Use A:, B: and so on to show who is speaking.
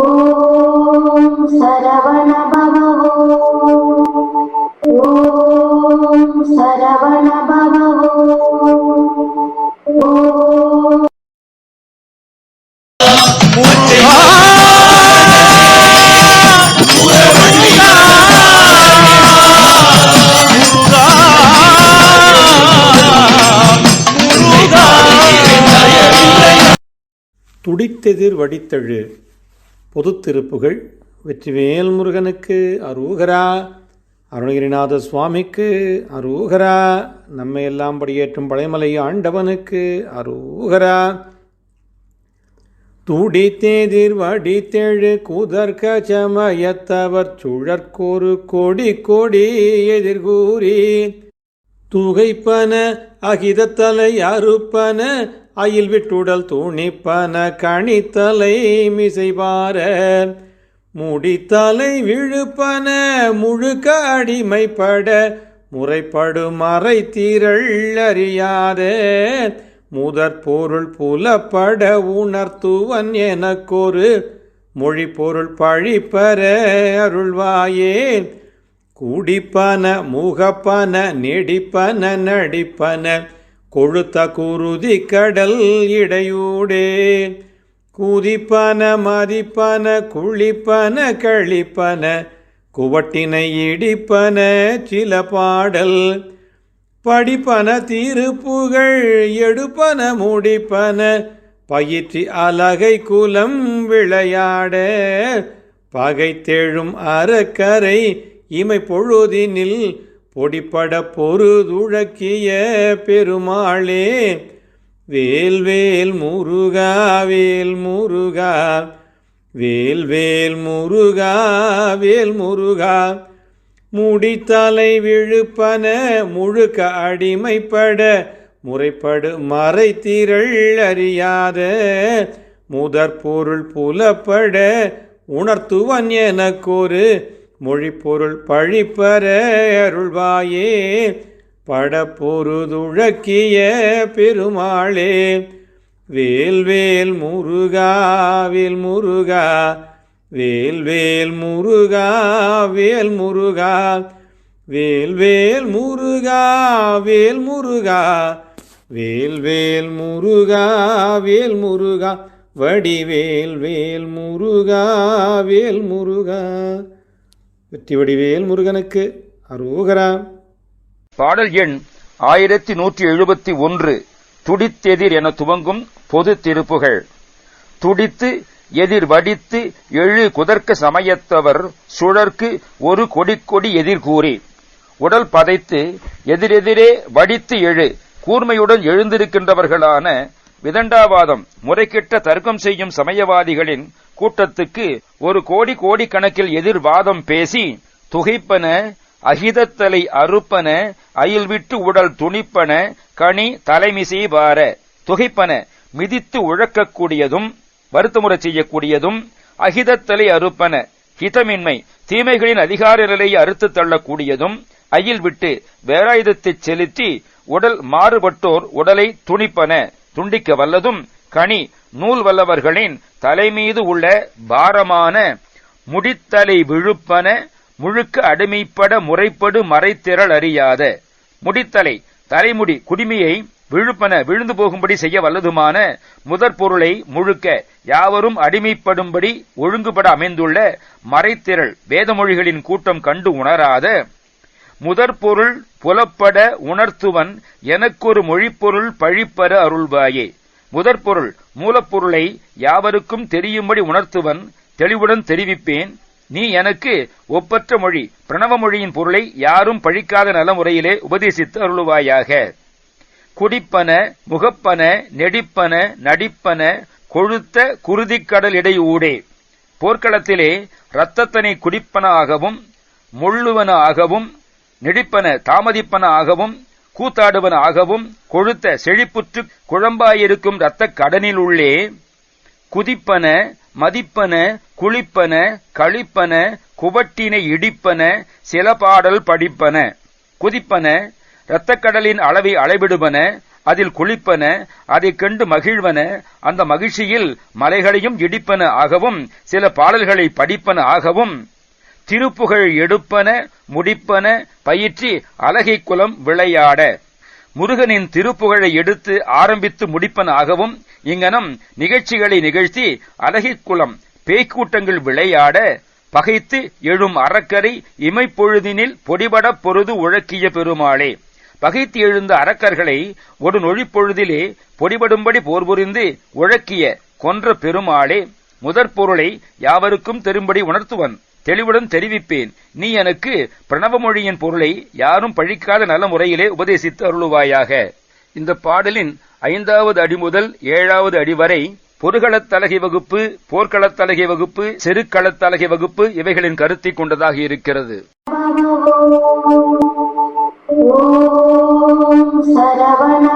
A: ஓம் சரவண
B: துடித்தெதிர் வடித்தழு. பொதுத்திருப்புகள் வெற்றிவேல் முருகனுக்கு அரூகரா. அருணகிரிநாத சுவாமிக்கு அரூகரா. நம்மை எல்லாம் படியேற்றும் பழைமலை ஆண்டவனுக்கு அரூகரா. துடித்தேதிர் வடித்தெழு கூதர்க சமயத்தவர் சுழற்கோரு கொடி கொடி எதிர்கூறி. துகைப்பன அகிதத்தலை அறுப்பன அயில் விட்டுடல் துணிப்பன கணித்தலை மிசைவார முடித்தலை விழுப்பன முழுக்க அடிமைப்பட முறைப்படு மறை தீரள் அறியாத முதற் பொருள் புலப்பட உணர்த்துவன் எனக்கொரு மொழி பொருள் பழிப்பற அருள்வாயேன். குடிப்பன முகப்பன நெடிப்பன நடிப்பன கொழுத்த குருதி கடல் இடையூடே. குதிப்பன மதிப்பன குளிப்பன கழிப்பன குவட்டினை இடிப்பன சில பாடல். படிப்பன திருப்புகழ் எடுப்பன முடிப்பன பயிற்சி அலகை குலம் விளையாட. பகை தேழும் அறக்கரை இமை பொழுதினில் ஒடிப்பட பொருதுழக்கிய பெருமாளே வேல் வேல் முருகா வேல் முருகா வேல் வேல் முருகா வேல் முருகா. முடித்தலை விழுப்பன முழுக்க அடிமைப்பட முறைப்படு மறைத்திரள் அறியாத முதற் பொருள் புலப்பட உணர்த்துவன் எனக்கொரு மொழி பொருள் பழிப்பர அருள்வாயே படப்பொருதுழக்கிய பெருமாளே. வேல்வேல் வேல் முருகா வேல் முருகா வேல் முருகா வேல் முருகா வேல் முருகா வேல் முருகா வேல் முருகா வேல் முருகா வடிவேல் வேல் முருகா வேல் முருகா. வெற்றி வடிவேல் முருகனுக்கு அரோகரா
C: பாடல் எண் ஆயிரத்தி நூற்றி எழுபத்தி ஒன்று துடித்தெதிர் என துவங்கும் பொது திருப்புகள். துடித்து எதிர் வடித்து எழு குதர்க்க சமயத்தவர் சுழற்கு ஒரு கொடி கொடி எதிர்கூறி உடல் பதைத்து எதிரெதிரே வடித்து எழு கூர்மையுடன் எழுந்திருக்கின்றவர்களான விதண்டாவாதம் முறைகெட்ட தர்க்கம் செய்யும் சமயவாதிகளின் கூட்டத்துக்கு ஒரு கோடி கோடி கணக்கில் எதிர்வாதம் பேசி துகைப்பன அகிதத்தலை அறுப்பன அயில் விட்டு உடல் துணிப்பன கனி தலைமிசை வார துகைப்பன மிதித்து உழக்கக்கூடியதும் வருத்தமுறை செய்யக்கூடியதும் அகிதத்தலை அறுப்பன ஹிதமின்மை தீமைகளின் அதிகார நிலையை அறுத்து தள்ளக்கூடியதும் அயில் விட்டு வேலாயுதத்தைச் செலுத்தி உடல் மாறுபட்டோர் உடலை துணிப்பன. துண்டிக்க வல்லதும் கனி நூல் வல்லவர்களின் தலைமீது உள்ள பாரமான முடித்தலை விழுப்பன முழுக்க அடிமைப்பட முறைப்படு மறைத்திரள் அறியாத. முடித்தலை தலைமுடி குடிமையை விழுப்பன விழுந்து போகும்படி செய்ய வல்லதுமான முதற் பொருளை முழுக்க யாவரும் அடிமைப்படும்படி ஒழுங்குபட அமைந்துள்ள மறைத்திரள் வேதமொழிகளின் கூட்டம் கண்டு உணராத முதற்பொருள் புலப்பட உணர்த்துவன் எனக்கொரு மொழிப்பொருள் பழிப்பர அருள்வாயே. முதற்பொருள் மூலப்பொருளை யாவருக்கும் தெரியும்படி உணர்த்துவன் தெளிவுடன் தெரிவிப்பேன். நீ எனக்கு ஒப்பற்ற மொழி பிரணவ மொழியின் பொருளை யாரும் பழிக்காத நல முறையிலே உபதேசித்து அருளுவாயாக. குடிப்பன முகப்பன நெடிப்பன நடிப்பன கொழுத்த குருதிக்கடல் இடையூடே. போர்க்களத்திலே இரத்தத்தனை குடிப்பனாகவும் முள்ளுவனாகவும் நெடிப்பன தாமதிப்பன ஆகவும் கூத்தாடுவன ஆகவும் கொழுத்த செழிப்புற்று குழம்பாயிருக்கும் இரத்தக் கடனில் உள்ளே குதிப்பன மதிப்பன குளிப்பன கழிப்பன குவட்டினை இடிப்பன சில பாடல் படிப்பன. குதிப்பன இரத்தக்கடலின் அளவை அளவிடுவன அதில் குளிப்பன அதைக் கண்டு மகிழ்வன அந்த மகிழ்ச்சியில் மலைகளையும் இடிப்பன ஆகவும் சில பாடல்களை படிப்பன ஆகவும் திருப்புகழ் எடுப்பன முடிப்பன பயிற்றி அழகை குலம் விளையாட. முருகனின் திருப்புகழை எடுத்து ஆரம்பித்து முடிப்பனாகவும் இங்கனம் நிகழ்ச்சிகளை நிகழ்த்தி அழகிக் குலம் பேய்க்கூட்டங்கள் விளையாட பகைத்து எழும் அறக்கரை இமைப்பொழுதினில் பொடிபடப் பொருது உழக்கிய பெருமாளே. பகைத்து எழுந்த அரக்கர்களை ஒரு நொழிப்பொழுதிலே பொடிபடும்படி போர் புரிந்து உழக்கிய கொன்ற பெருமாளே முதற் பொருளை யாவருக்கும் தெரியும்படி உணர்த்துவன். தெளிவுடன் தெரிவிப்பேன். நீ எனக்கு பிரணவ மொழியின் பொருளை யாரும் பழிக்காத நல்ல முறையிலே உபதேசித்து அருளுவாயாக. இந்த பாடலின் ஐந்தாவது அடி முதல் ஏழாவது அடி வரை பொருகளத்தலகை வகுப்பு போர்க்களத்தலகை வகுப்பு செருக்களத்தலகை வகுப்பு இவைகளின் கருத்தை கொண்டதாக இருக்கிறது.
A: ஓம் சரவண